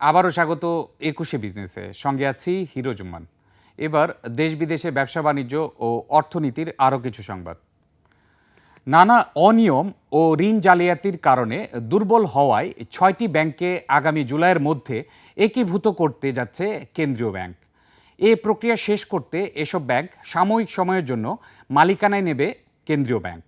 আবারও স্বাগত একুশে বিজনেসে। সঙ্গে আছি হিরো জুম্মান। এবার দেশ বিদেশে ব্যবসা বাণিজ্য ও অর্থনীতির আরও কিছু সংবাদ। নানা অনিয়ম ও ঋণ জালিয়াতির কারণে দুর্বল হওয়ায় ছয়টি ব্যাংককে আগামী জুলাইয়ের মধ্যে একীভূত করতে যাচ্ছে কেন্দ্রীয় ব্যাংক। এ প্রক্রিয়া শেষ করতে এসব ব্যাংক সাময়িক সময়ের জন্য মালিকানায় নেবে কেন্দ্রীয় ব্যাংক।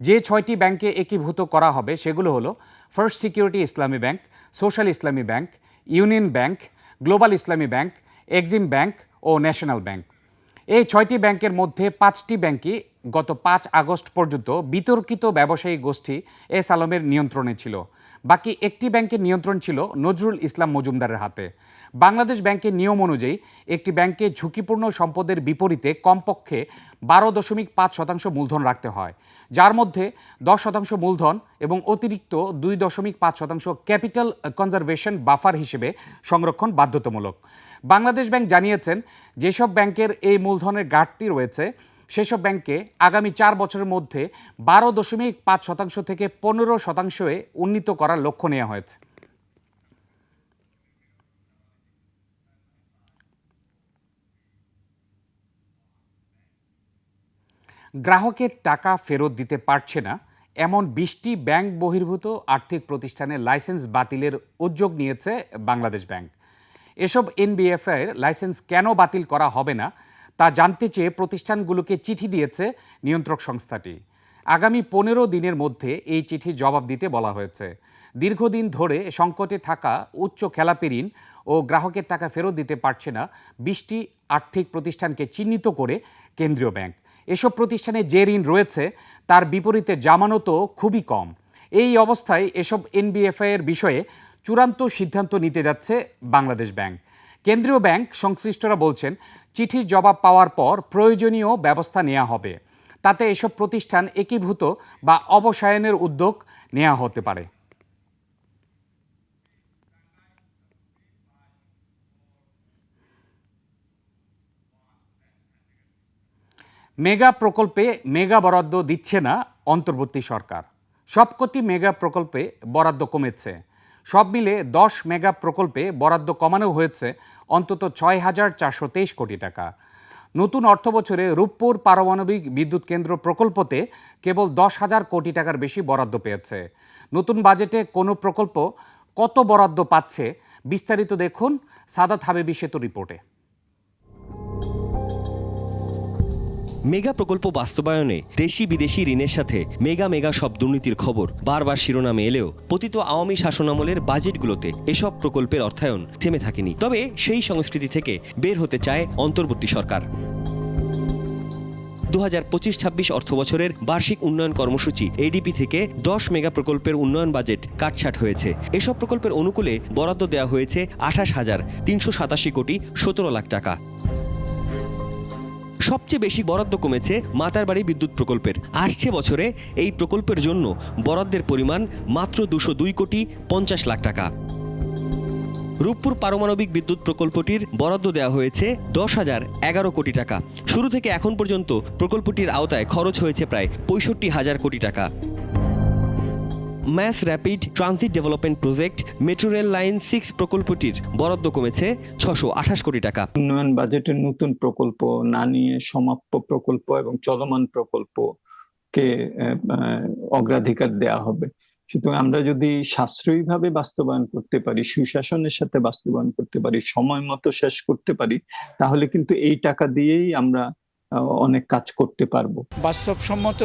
যে ছয়টি ব্যাংকে একীভূত করা হবে সেগুলো হলো first security Islami bank, social Islami bank union bank, global Islami bank, Exim bank ও ন্যাশনাল ব্যাংক। এই ছয়টি ব্যাংকের মধ্যে পাঁচটি ব্যাংকই গত পাঁচ আগস্ট পর্যন্ত বিতর্কিত ব্যবসায়ী গোষ্ঠী এস আলমের নিয়ন্ত্রণে ছিল। বাকি একটি ব্যাংকের নিয়ন্ত্রণ ছিল নজরুল ইসলাম মজুমদারের হাতে। বাংলাদেশ ব্যাংকের নিয়ম অনুযায়ী একটি ব্যাংকে ঝুঁকিপূর্ণ সম্পদের বিপরীতে কমপক্ষে বারো দশমিক পাঁচ শতাংশ মূলধন রাখতে হয়। যার মধ্যে দশ শতাংশ মূলধন এবং অতিরিক্ত দুই দশমিক পাঁচ শতাংশ ক্যাপিটাল কনজারভেশন বাফার হিসেবে সংরক্ষণ বাধ্যতামূলক। বাংলাদেশ ব্যাংক জানিয়েছেন, যেসব ব্যাংকের এই মূলধনের ঘাটতি রয়েছে সেসব ব্যাংকে আগামী চার বছরের মধ্যে বারো দশমিক পাঁচ শতাংশ থেকে পনেরো শতাংশে উন্নীত করার লক্ষ্য নেওয়া হয়েছে। গ্রাহকের টাকা ফেরত দিতে পারছে না, এমন বিশটি ব্যাংক বহির্ভূত আর্থিক প্রতিষ্ঠানের লাইসেন্স বাতিলের উদ্যোগ নিয়েছে বাংলাদেশ ব্যাংক। এসব এনবিএফআই লাইসেন্স কেন বাতিল করা হবে না তা জানতে চেয়ে প্রতিষ্ঠানগুলোকে চিঠি দিয়েছে নিয়ন্ত্রক সংস্থাটি। আগামী পনেরো দিনের মধ্যে এই চিঠির জবাব দিতে বলা হয়েছে। দীর্ঘদিন ধরে সংকটে থাকা উচ্চ খেলাপি ঋণ ও গ্রাহকের টাকা ফেরত দিতে পারছে না বিশটি আর্থিক প্রতিষ্ঠানকে চিহ্নিত করে কেন্দ্রীয় ব্যাংক। এসব প্রতিষ্ঠানে যে ঋণ রয়েছে তার বিপরীতে জামানতও খুবই কম। এই অবস্থায় এসব এনবিএফআই এর বিষয়ে চূড়ান্ত সিদ্ধান্ত নিতে যাচ্ছে বাংলাদেশ ব্যাংক। কেন্দ্রীয় ব্যাংক সংশ্লিষ্টরা বলছেন চিঠির জবাব পাওয়ার পর প্রয়োজনীয় ব্যবস্থা নেওয়া হবে। তাতে এসব প্রতিষ্ঠান একীভূত বা অবসায়নের উদ্যোগ নেওয়া হতে পারে। মেগা প্রকল্পে মেগা বরাদ্দ দিচ্ছে না অন্তর্বর্তী সরকার। সবকটি মেগা প্রকল্পে বরাদ্দ কমেছে। সব মিলে দশ মেগা প্রকল্পে বরাদ্দ কমানো হয়েছে অন্তত ছয় হাজার চারশো তেইশ কোটি টাকা। নতুন অর্থবছরে রূপপুর পারমাণবিক বিদ্যুৎ কেন্দ্র প্রকল্পতে কেবল দশ হাজার কোটি টাকার বেশি বরাদ্দ পেয়েছে। নতুন বাজেটে কোনো প্রকল্প কত বরাদ্দ পাচ্ছে বিস্তারিত দেখুন সাদাত হাবেবি সেতু রিপোর্টে। মেগা প্রকল্প বাস্তবায়নে দেশি বিদেশি ঋণের সাথে মেগা মেগা সব দুর্নীতির খবর। বারবার শিরোনামে এলেও পতিত আওয়ামী শাসনামলের বাজেটগুলোতে এসব প্রকল্পের অর্থায়ন থেমে থাকেনি। তবে সেই সংস্কৃতি থেকে বের হতে চায় অন্তর্বর্তী সরকার। দু হাজার পঁচিশ ছাব্বিশ অর্থ বছরের বার্ষিক উন্নয়ন কর্মসূচি এডিপি থেকে দশ মেগা প্রকল্পের উন্নয়ন বাজেট কাটছাট হয়েছে। এসব প্রকল্পের অনুকূলে বরাদ্দ দেওয়া হয়েছে আঠাশ হাজার তিনশো সাতাশি কোটি সতেরো লাখ টাকা। সবচেয়ে বেশি বরাদ্দ কমেছে মাতারবাড়ি বিদ্যুৎ প্রকল্পের। আসছে বছরে এই প্রকল্পের জন্য বরাদ্দের পরিমাণ মাত্র দুশো দুই কোটি পঞ্চাশ লাখ টাকা। রূপপুর পারমাণবিক বিদ্যুৎ প্রকল্পটির বরাদ্দ দেওয়া হয়েছে দশ হাজার এগারো কোটি টাকা। শুরু থেকে এখন পর্যন্ত প্রকল্পটির আওতায় খরচ হয়েছে প্রায় পঁয়ষট্টি হাজার কোটি টাকা। Mass rapid transit development project metro rail line six প্রকল্পটির বরাদ্দ কমেছে ছশো আঠাশ কোটি টাকা। উন্নয়ন বাজেটের নতুন প্রকল্প না নিয়ে সমাপ্য প্রকল্প এবং চলমান প্রকল্পকে আহ, আহ, অগ্রাধিকার দেয়া হবে। সুতরাং আমরা যদি সাশ্রয়ীভাবে বাস্তবায়ন করতে পারি সুশাসনের সাথে বাস্তবায়ন করতে পারি সময় মতো শেষ করতে পারি তাহলে কিন্তু এই টাকা দিয়েই আমরা অনেক কাজ করতে পারব। বাস্তবসম্মত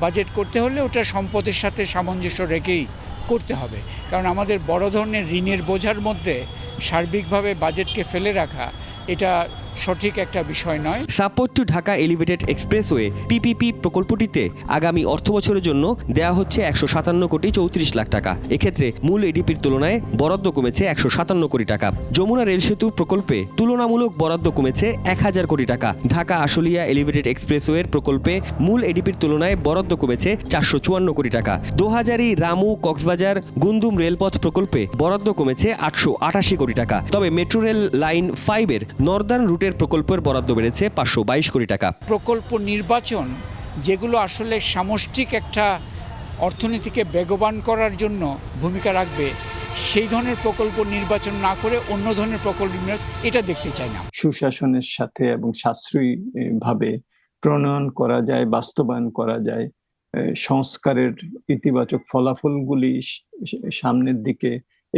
বাজেট করতে হলে ওটা সম্পদের সাথে সামঞ্জস্য রেখেই করতে হবে। কারণ আমাদের বড় ধরনের ঋণের বোঝার মধ্যে সার্বিকভাবে বাজেটকে ফেলে রাখা, এটা সঠিক একটা বিষয় নয়। Support to Dhaka elevated expressway PPP প্রকল্পটিতে আগামী অর্থবছরের জন্য দেওয়া হচ্ছে একশো সাতান্ন কোটি চৌত্রিশ লাখ টাকা। এক্ষেত্রে মূল এডিপির তুলনায় বরাদ্দ কমেছে একশো সাতান্ন কোটি টাকা। যমুনা রেল সেতু প্রকল্পে তুলনামূলক বরাদ্দ কমেছে এক হাজার কোটি টাকা। ঢাকা আশুলিয়া এলিভেটেড এক্সপ্রেসওয়ের প্রকল্পে মূল এডিপির তুলনায় বরাদ্দ কমেছে চারশো চুয়ান্ন কোটি টাকা। দোহাজারি, রামু, কক্সবাজার, গুন্দুম রেলপথ প্রকল্পে বরাদ্দ কমেছে আটশো আটাশি কোটি টাকা। তবে মেট্রো রেল লাইন ফাইভের নর্দার্ন রুটের প্রকল্পের বরাদ্দ বেড়েছে পাঁচশো বাইশ কোটি টাকা। প্রকল্প নির্বাচন যেগুলো আসলে সামষ্টিক একটা অর্থনীতিকে বেগবান করার জন্য ভূমিকা রাখবে সেই ধরনের প্রকল্প নির্বাচন না করে অন্য ধরনের প্রকল্প এটা দেখতে চাই না। সুশাসনের সাথে এবং সাশ্রয়ী ভাবে প্রণয়ন করা যায় বাস্তবায়ন করা যায় সংস্কারের ইতিবাচক ফলাফলগুলি সামনের দিকে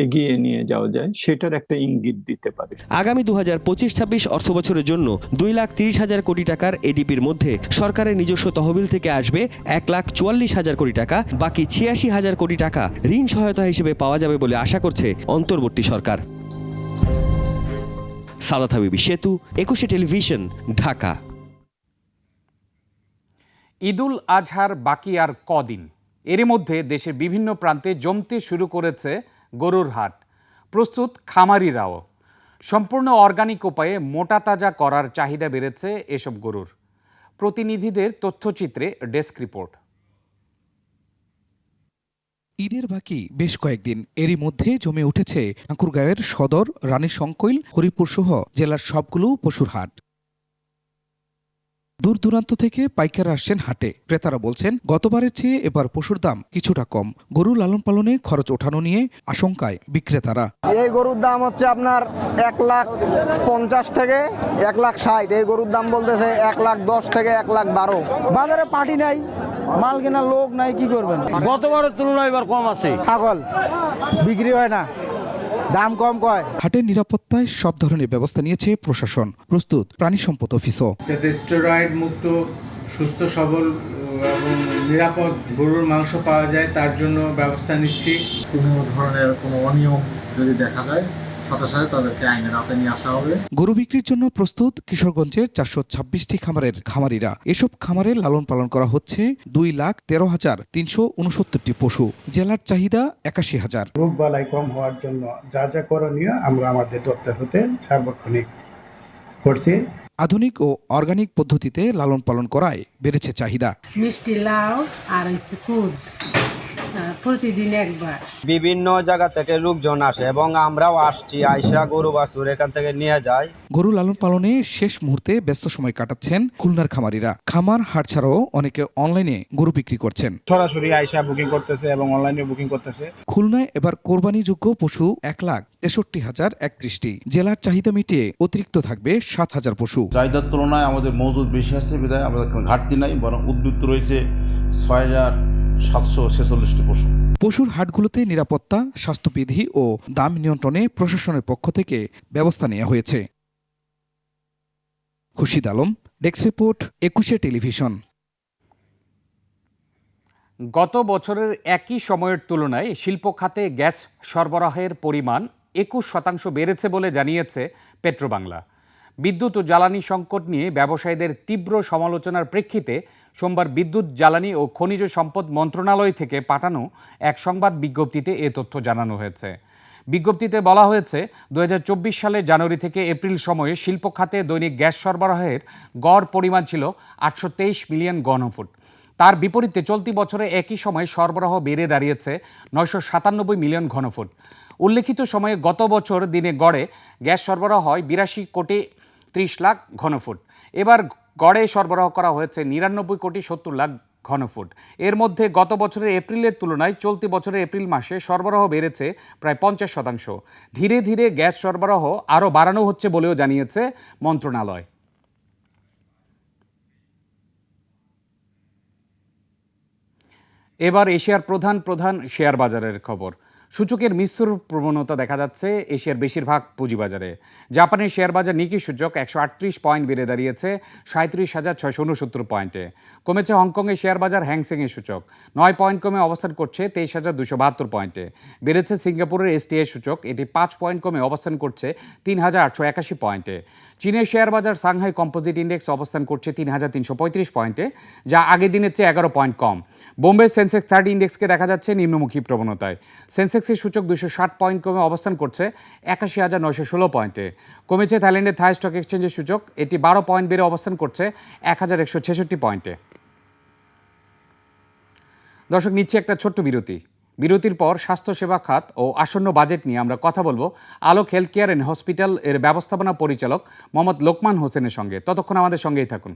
এগিয়ে নিয়ে যাওয়া যায় সেটার একটা ইঙ্গিত দিতে পারে। আগামী দু হাজার পঁচিশ ছাব্বিশ অর্থ বছরের জন্য দুই লাখ তিরিশ হাজার কোটি টাকার এডিপির মধ্যে সরকারের নিজস্ব তহবিল থেকে আসবে এক লাখ চুয়াল্লিশ হাজার কোটি টাকা বাকি ছিয়াশি হাজার কোটি টাকা ঋণ সহায়তা হিসেবে পাওয়া যাবে বলে আশা করছে অন্তর্বর্তী সরকার। সাদাত হাবিবি সেতু একুশে টেলিভিশন ঢাকা। ঈদুল আজহার বাকি আর কদিন? এরই মধ্যে দেশের বিভিন্ন প্রান্তে জমতে শুরু করেছে গরুর হাট। প্রস্তুত খামারিরাও সম্পূর্ণ অর্গানিক উপায়ে মোটা তাজা করার চাহিদা বেড়েছে এসব গরুর। প্রতিনিধিদের তথ্যচিত্রে ডেস্ক রিপোর্ট। ঈদের বাকি বেশ কয়েকদিন এরই মধ্যে জমে উঠেছে ঠাকুরগাঁওয়ের সদর রানী শঙ্কৈল হরিপুর সহ জেলার সবগুলো পশুর হাট। দূর দূরান্ত থেকে পাইকার আসছেন হাটে। ক্রেতারা বলছেন গতবারের চেয়ে এবার পশুর দাম কিছুটা কম। গরু লালন পালনে খরচ ওঠানো নিয়ে আশঙ্কায় বিক্রেতারা। এই গরুর দাম হচ্ছে আপনার এক লাখ পঞ্চাশ থেকে এক লাখ ষাট। এই গরুর দাম বলতেছে এক লাখ দশ থেকে এক লাখ বারো। বাজারে পার্টি নাই মাল কেনার লোক নাই কি করবেন? গতবারের তুলনায় এবার কম আছে। ছাগল বিক্রি হয় না। দাম কম কয়? হাটের নিরাপত্তায় সব ধরনের ব্যবস্থা নিয়েছে প্রশাসন। প্রস্তুত প্রাণী সম্পদ অফিসও। যাতে স্টেরয়েড মুক্ত সুস্থ সবল এবং নিরাপদ গরুর মাংস পাওয়া যায় তার জন্য ব্যবস্থা নিচ্ছি। কোনো ধরনের কোনো অনিয়ম যদি দেখা যায় সাথে সাথে তাদেরকে আইনের আওতায় নিয়ে আসা হবে। গরু বিক্রির জন্য প্রস্তুত কিশোরগঞ্জের চারশো ছাব্বিশটি খামারের খামারিরা। এসব খামারে লালন পালন করা হচ্ছে দুই লাখ তেরো হাজার তিনশো উনসত্তরটি পশু। জেলার চাহিদা একাশি হাজার। রোগ বালাই কম হওয়ার জন্য যা যা করণীয় আমরা আমাদের দপ্তর হতে সার্বক্ষণিক করছি। আধুনিক ও অর্গানিক পদ্ধতিতে লালন পালন করায় বেড়েছে চাহিদা। মিষ্টি লাউ আর কুদ। প্রতিদিন একবার। বিভিন্ন জায়গা থেকে লোকজন আসে এবং আমরাও আসছি আইসা গরু বাছুর এখান থেকে নিয়ে যাই। গরু লালন পালনে শেষ মুহূর্তে ব্যস্ত সময় কাটাচ্ছেন খুলনার খামারিরা। খামার হাট ছাড়াও অনেকে অনলাইনে গরু বিক্রি করছেন। সরাসরি আইসা বুকিং করতেছে এবং অনলাইনে বুকিং করতেছে। খুলনায় এবার কোরবানিযোগ্য পশু এক লাখ তেষট্টি হাজার একত্রিশটি। জেলার চাহিদা মিটিয়ে অতিরিক্ত থাকবে সাত হাজার পশু। চাহিদার তুলনায় আমাদের মজুদ বেশি আছে বিধায় আমাদের ঘাটতি নাই বরং উদ্বৃত্ত রয়েছে ছয় হাজার সাতশো ছেচল্লিশটি পশু। পশুর হাটগুলোতে নিরাপত্তা স্বাস্থ্যবিধি ও দাম নিয়ন্ত্রণে প্রশাসনের পক্ষ থেকে ব্যবস্থা নেওয়া হয়েছে। Khurshid Alam desk report Ekushey television. গত বছরের একই সময়ের তুলনায় শিল্প খাতে গ্যাস সরবরাহের পরিমাণ একুশ শতাংশ বেড়েছে বলে জানিয়েছে পেট্রোবাংলা। বিদ্যুৎ ও জ্বালানি সংকট নিয়ে ব্যবসায়ীদের তীব্র সমালোচনার প্রেক্ষিতে সোমবার বিদ্যুৎ, জ্বালানি ও খনিজ সম্পদ মন্ত্রণালয় থেকে পাঠানো এক সংবাদ বিজ্ঞপ্তিতে এ তথ্য জানানো হয়েছে। বিজ্ঞপ্তিতে বলা হয়েছে দু হাজার চব্বিশ সালে জানুয়ারি থেকে এপ্রিল সময়ে শিল্প খাতে দৈনিক গ্যাস সরবরাহের গড় পরিমাণ ছিল আটশো তেইশ মিলিয়ন ঘনফুট তার বিপরীতে চলতি বছরে একই সময়ে সরবরাহ বেড়ে দাঁড়িয়েছে নয়শো সাতানব্বই মিলিয়ন ঘনফুট। উল্লেখিত সময়ে গত বছর দিনে গড়ে গ্যাস সরবরাহ হয় বিরাশি কোটি ত্রিশ লাখ ঘনফুট। এবার গড়ে সরবরাহ করা হয়েছে নিরানব্বই কোটি সত্তর লাখ ঘনফুট। এর মধ্যে গত বছরের এপ্রিলের তুলনায় চলতি বছরের এপ্রিল মাসে সরবরাহ বেড়েছে প্রায় পঞ্চাশ শতাংশ। ধীরে ধীরে গ্যাস সরবরাহ আরও বাড়ানো হচ্ছে বলেও জানিয়েছে মন্ত্রণালয়। এবার এশিয়ার প্রধান প্রধান শেয়ার বাজারের খবর। সূচকের মিশ্র প্রবণতা দেখা যাচ্ছে এশিয়ার বেশিরভাগ পুঁজিবাজারে। জাপানের শেয়ার বাজার নিকি সূচক একশো আটত্রিশ পয়েন্ট বেড়ে দাঁড়িয়েছে সাঁত্রিশ হাজার ছয়শো উনসত্তর পয়েন্টে। কমেছে হংকংয়ের শেয়ার বাজার হ্যাংসেংয়ের সূচক। নয় পয়েন্ট কমে অবস্থান করছে তেইশ হাজার দুশো বাহাত্তর পয়েন্টে। বেড়েছে সিঙ্গাপুরের এসটিআই সূচক, এটি পাঁচ পয়েন্ট কমে অবস্থান করছে তিন হাজার আটশো একাশি পয়েন্টে। চীনের শেয়ার বাজার সাংহাই কম্পোজিট ইন্ডেক্স অবস্থান করছে তিন হাজার তিনশো পঁয়ত্রিশ পয়েন্টে, যা আগের দিনের চেয়ে এগারো পয়েন্ট কম। বোম্বে সেন্সেক্স থার্ড ইন্ডেক্সকে দেখা যাচ্ছে নিম্নমুখী প্রবণতায়। সেন্সেক্সের সূচক দুশো ষাট পয়েন্ট কমে অবস্থান করছে একাশি হাজার নয়শো ষোলো পয়েন্টে কমেছে থাইল্যান্ডের থাই স্টক এক্সচেঞ্জের সূচক। এটি বারো পয়েন্ট বেড়ে অবস্থান করছে এক হাজার একশো ছেষট্টি পয়েন্টে দর্শক, নিচ্ছে একটা ছোট্ট বিরতি। বিরতির পর স্বাস্থ্যসেবা খাত ও আসন্ন বাজেট নিয়ে আমরা কথা বলব Alok health care and hospital এর ব্যবস্থাপনা পরিচালক মোহাম্মদ লোকমান হোসেনের সঙ্গে। ততক্ষণ আমাদের সঙ্গেই থাকুন।